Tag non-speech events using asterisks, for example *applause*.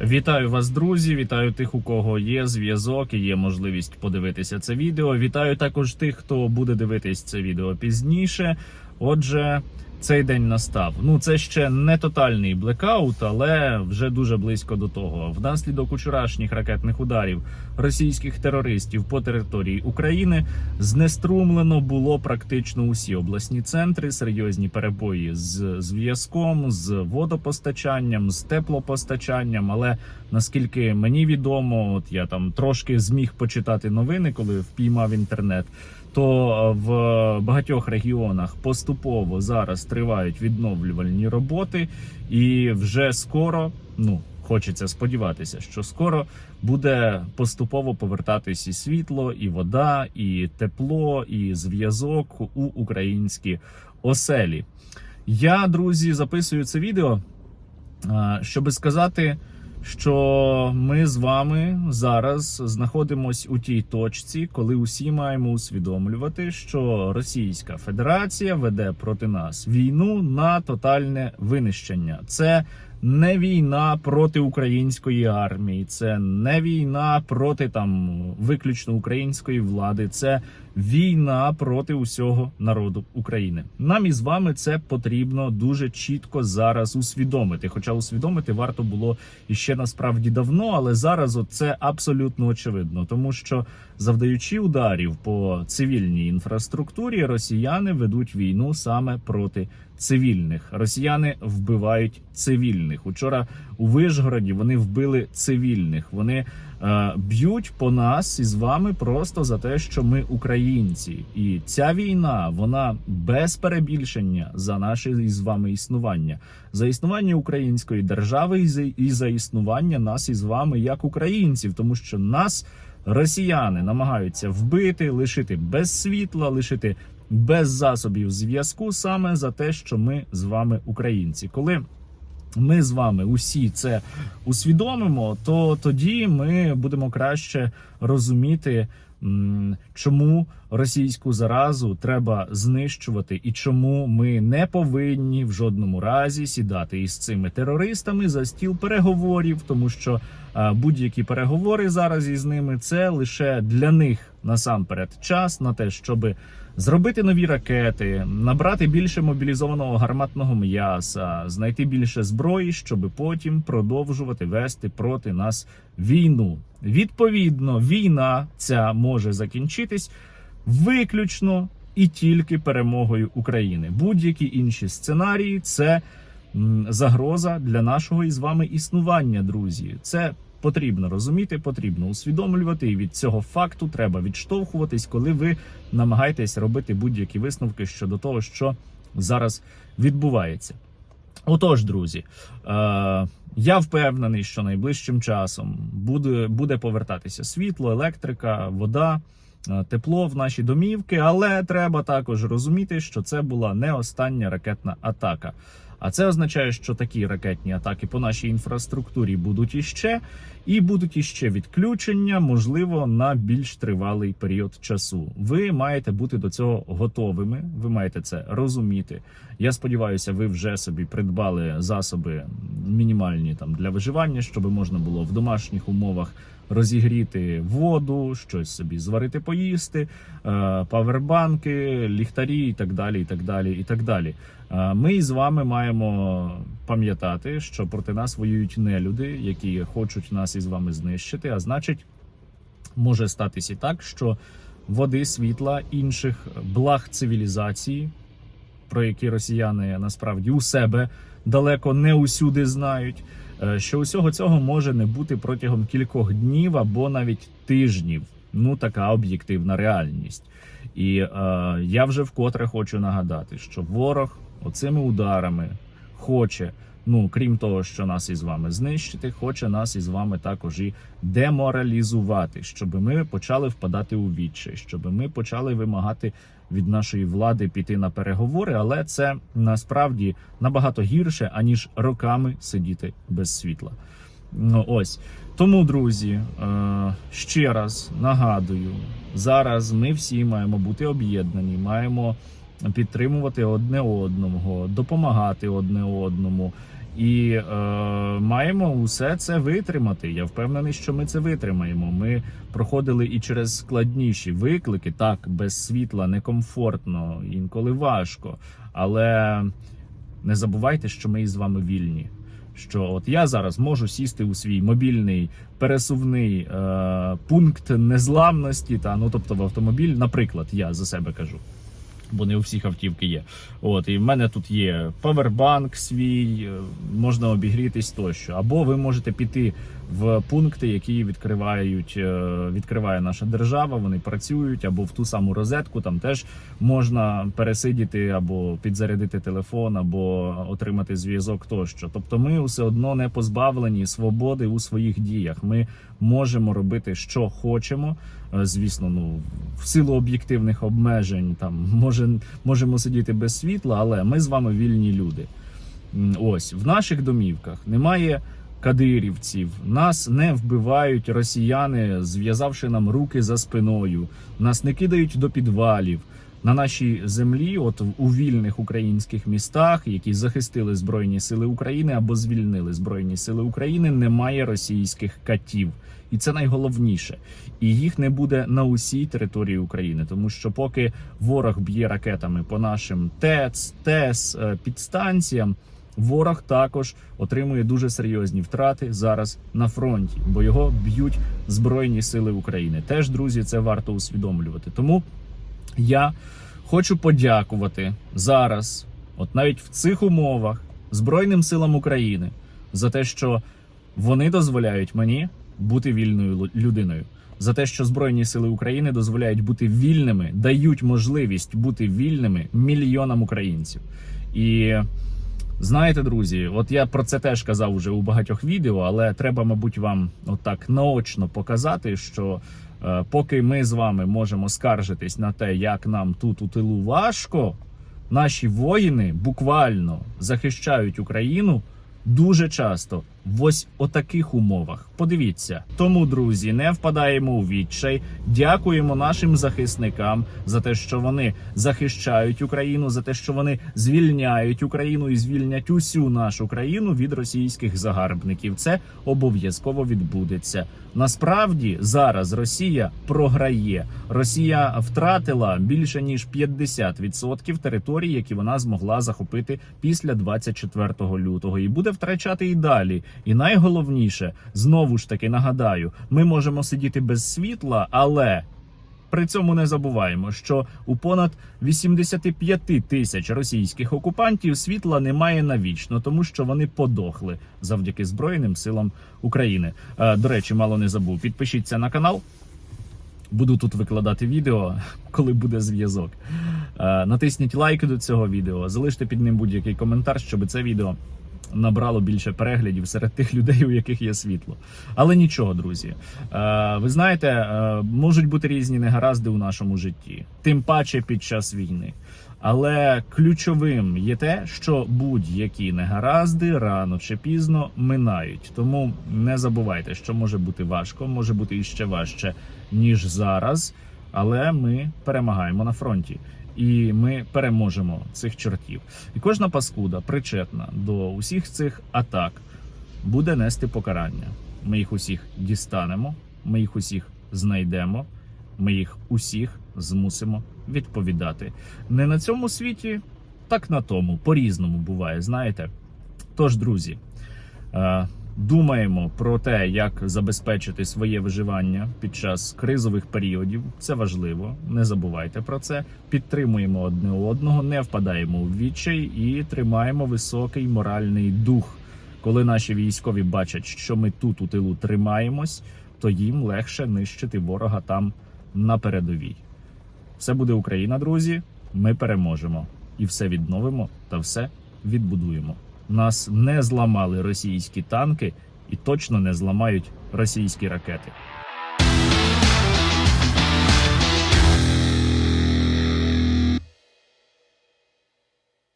Вітаю вас, друзі! Вітаю тих, у кого є зв'язок і є можливість подивитися це відео. Вітаю також тих, хто буде дивитись це відео пізніше. Отже, цей день настав. Ну, це ще не тотальний блекаут, але вже дуже близько до того. Внаслідок учорашніх ракетних ударів російських терористів по території України знеструмлено було практично усі обласні центри, серйозні перебої з зв'язком, з водопостачанням, з теплопостачанням. Але наскільки мені відомо, от я там трошки зміг почитати новини, коли впіймав інтернет. То в багатьох регіонах поступово зараз тривають відновлювальні роботи, і вже скоро, ну хочеться сподіватися, що скоро буде поступово повертатись і світло, і вода, і тепло, і зв'язок у українські оселі. Я, друзі, записую це відео, щоб сказати що ми з вами зараз знаходимось у тій точці, коли усі маємо усвідомлювати, що Російська Федерація веде проти нас війну на тотальне винищення. Це не війна проти української армії, це не війна проти там виключно української влади. Це війна проти усього народу України. Нам із вами це потрібно дуже чітко зараз усвідомити. Хоча усвідомити варто було іще насправді давно, але зараз це абсолютно очевидно, тому що завдаючи ударів по цивільній інфраструктурі, росіяни ведуть війну саме проти цивільних. Росіяни вбивають цивільних. Учора у Вишгороді вони вбили цивільних. Вони е, б'ють по нас із вами просто за те, що ми українці, і ця війна вона без перебільшення за наше із вами існування, за існування української держави і за, і за існування нас із вами як українців, тому що нас. Росіяни намагаються вбити, лишити без світла, лишити без засобів зв'язку саме за те, що ми з вами українці. Коли ми з вами усі це усвідомимо, то тоді ми будемо краще розуміти, чому російську заразу треба знищувати, і чому ми не повинні в жодному разі сідати із цими терористами за стіл переговорів, тому що будь-які переговори зараз із ними це лише для них насамперед час на те, щоби зробити нові ракети, набрати більше мобілізованого гарматного м'яса, знайти більше зброї, щоб потім продовжувати вести проти нас війну. Відповідно, війна ця може закінчитись виключно і тільки перемогою України. Будь-які інші сценарії це загроза для нашого із вами існування, друзі. Це потрібно розуміти, потрібно усвідомлювати, і від цього факту треба відштовхуватись, коли ви намагаєтесь робити будь-які висновки щодо того, що зараз відбувається. Отож, друзі, е, я впевнений, що найближчим часом буде, буде повертатися світло, електрика, вода. Е, тепло в наші домівки, але треба також розуміти, що це була не остання ракетна атака. А це означає, що такі ракетні атаки по нашій інфраструктурі будуть іще, і будуть іще відключення, можливо, на більш тривалий період часу. Ви маєте бути до цього готовими. Ви маєте це розуміти. Я сподіваюся, ви вже собі придбали засоби мінімальні там для виживання, щоб можна було в домашніх умовах розігріти воду, щось собі зварити, поїсти, е, павербанки, ліхтарі і так далі. і так далі, і так далі. Ми з вами маємо пам'ятати, що проти нас воюють не люди, які хочуть нас із вами знищити. А значить, може статися і так, що води, світла, інших благ цивілізації, про які росіяни насправді у себе далеко не усюди знають. Е, що усього цього може не бути протягом кількох днів або навіть тижнів. Ну така об'єктивна реальність. І е, я вже вкотре хочу нагадати, що ворог оцими ударами хоче, ну крім того, що нас із вами знищити, хоче нас із вами також і деморалізувати, щоб ми почали впадати у відчай, щоб ми почали вимагати від нашої влади піти на переговори, але це насправді набагато гірше аніж роками сидіти без світла. Ну ось тому, друзі, е, ще раз нагадую, зараз ми всі маємо бути об'єднані, маємо підтримувати одне одного, допомагати одне одному. І е, маємо усе це витримати. Я впевнений, що ми це витримаємо. Ми проходили і через складніші виклики. Так, без світла некомфортно, інколи важко. Але не забувайте, що ми із вами вільні. Що от я зараз можу сісти у свій мобільний пересувний е, пункт незламності, та ну тобто в автомобіль, наприклад, я за себе кажу. Бо не у всіх автівки є. От і в мене тут є павербанк свій, е, можна обігрітись тощо. Або ви можете піти в пункти, які відкривають, е, відкриває наша держава. Вони працюють, або в ту саму розетку. Там теж можна пересидіти або підзарядити телефон, або отримати зв'язок тощо. Тобто, ми все одно не позбавлені свободи у своїх діях. Ми можемо робити, що хочемо. Е, Звісно, ну в силу об'єктивних обмежень там може, можемо сидіти без світла, але ми з вами вільні люди. Ось в наших домівках немає кадирівців, нас не вбивають росіяни, зв'язавши нам руки за спиною, нас не кидають до підвалів. На нашій землі, от у вільних українських містах, які захистили збройні сили України або звільнили збройні сили України, немає російських катів, і це найголовніше. І їх не буде на усій території України, тому що поки ворог б'є ракетами по нашим ТЕЦ, ТЕС, е, підстанціям. Ворог також отримує дуже серйозні втрати зараз на фронті, бо його б'ють збройні сили України. Теж друзі, це варто усвідомлювати. Тому я хочу подякувати зараз, от навіть в цих умовах, Збройним силам України за те, що вони дозволяють мені бути вільною людиною. За те, що Збройні сили України дозволяють бути вільними, дають можливість бути вільними мільйонам українців. І знаєте, друзі, от я про це теж казав уже у багатьох відео, але треба, мабуть, вам отак наочно показати, що поки ми з вами можемо скаржитись на те, як нам тут у тилу важко, наші воїни буквально захищають Україну дуже часто в ось отаких умовах. Подивіться. Тому, друзі, не впадаємо у відчай. Дякуємо нашим захисникам за те, що вони захищають Україну, за те, що вони звільняють Україну і звільнять усю нашу країну від російських загарбників. Це обов'язково відбудеться. Насправді зараз Росія програє. Росія втратила більше ніж 50% територій, які вона змогла захопити після 24 лютого, і буде втрачати і далі. І найголовніше, знову ж таки нагадаю, ми можемо сидіти без світла, але при цьому не забуваємо, що у понад 85 тисяч російських окупантів світла немає навічно, тому що вони подохли завдяки Збройним силам України. Е, До речі, мало не забув. Підпишіться на канал. Буду тут викладати відео, *laughs* коли буде зв'язок. Е, Натисніть лайк до цього відео, залиште під ним будь-який коментар, щоб це відео набрало більше переглядів серед тих людей, у яких є світло. Але нічого, друзі. Е, Ви знаєте, е, можуть бути різні негаразди у нашому житті, тим паче під час війни. Але ключовим є те, що будь-які негаразди рано чи пізно минають. Тому не забувайте, що може бути важко, може бути іще важче ніж зараз. Але ми перемагаємо на фронті, і ми переможемо цих чортів. І кожна паскуда причетна до усіх цих атак буде нести покарання. Ми їх усіх дістанемо, ми їх усіх знайдемо, ми їх усіх змусимо відповідати. Не на цьому світі, так на тому. По-різному буває, знаєте. Тож, друзі, е, думаємо про те, як забезпечити своє виживання під час кризових періодів. Це важливо. Не забувайте про це. Підтримуємо одне одного, не впадаємо у відчай і тримаємо високий моральний дух. Коли наші військові бачать, що ми тут у тилу тримаємось, то їм легше нищити ворога там на передовій. Все буде Україна, друзі. Ми переможемо і все відновимо та все відбудуємо. Нас не зламали російські танки і точно не зламають російські ракети.